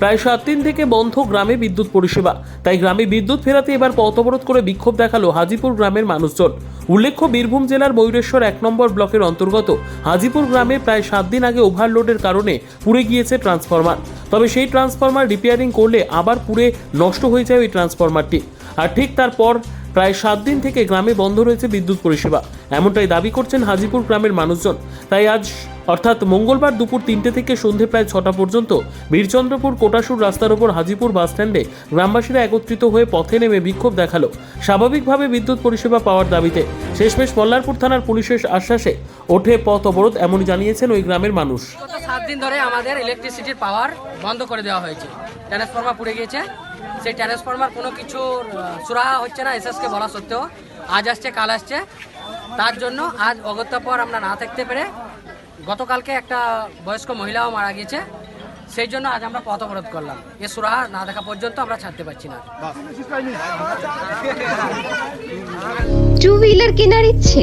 প্রায় সাত দিন থেকে বন্ধ গ্রামে বিদ্যুৎ পরিষেবা। তাই গ্রামে বিদ্যুৎ ফেরাতে এবার পথ অবরোধ করে বিক্ষোভ দেখাল হাজিপুর গ্রামের মানুষজন। উল্লেখ্য, বীরভূম জেলার ময়ূরেশ্বর এক নম্বর ব্লকের অন্তর্গত হাজিপুর গ্রামে প্রায় সাত দিন আগে ওভারলোডের কারণে পুড়ে গিয়েছে ট্রান্সফরমার। তবে সেই ট্রান্সফরমার রিপেয়ারিং করলে আবার পুড়ে নষ্ট হয়ে যায় ওই ট্রান্সফরমারটি। আর ঠিক তারপর প্রায় সাত দিন থেকে গ্রামে বন্ধ রয়েছে বিদ্যুৎ পরিষেবা। এমনটাই দাবি করছেন হাজিপুর গ্রামের মানুষজন। তাই আজ অর্থাৎ মঙ্গলবার দুপুর তিনটে থেকে সন্ধে প্রায় ছটা পর্যন্ত বীরচন্দ্রপুর কোটাসুর রাস্তার ওপর হাজিপুর বাসস্ট্যান্ডে গ্রামবাসীরা একত্রিত হয়ে পথে নেমে বিক্ষোভ দেখাল। স্বাভাবিকভাবে বিদ্যুৎ পরিষেবা পাওয়ার দাবিতে শেষমেশ মল্লারপুর থানার পুলিশের আশ্বাসে ওঠে পথ অবরোধ, এমনই জানিয়েছেন ওই গ্রামের মানুষ। সাত দিন ধরে আমাদের ইলেকট্রিসিটির পাওয়ার বন্ধ করে দেওয়া হয়েছে। ট্রান্সফর্মার পুড়ে গিয়েছে। সেই ট্রান্সফর্মার কোনো কিছু সুরাহা হচ্ছে না, এসএসকে বলা সত্ত্বেও। আজ আসছে, কাল আসছে। তার জন্য আজ অগত্যা পর আমরা না থাকতে পেরে গতকালকে একটা বয়স্ক মহিলাও মারা গিয়েছে। সেই জন্য আজ আমরা পথ অবরোধ করলাম। এ সুরাহা না দেখা পর্যন্ত আমরা ছাড়তে পারছি না। টু হুইলার কেনার ইচ্ছে?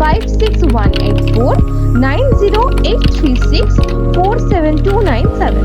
five six one eight four nine zero eight three six four seven two nine seven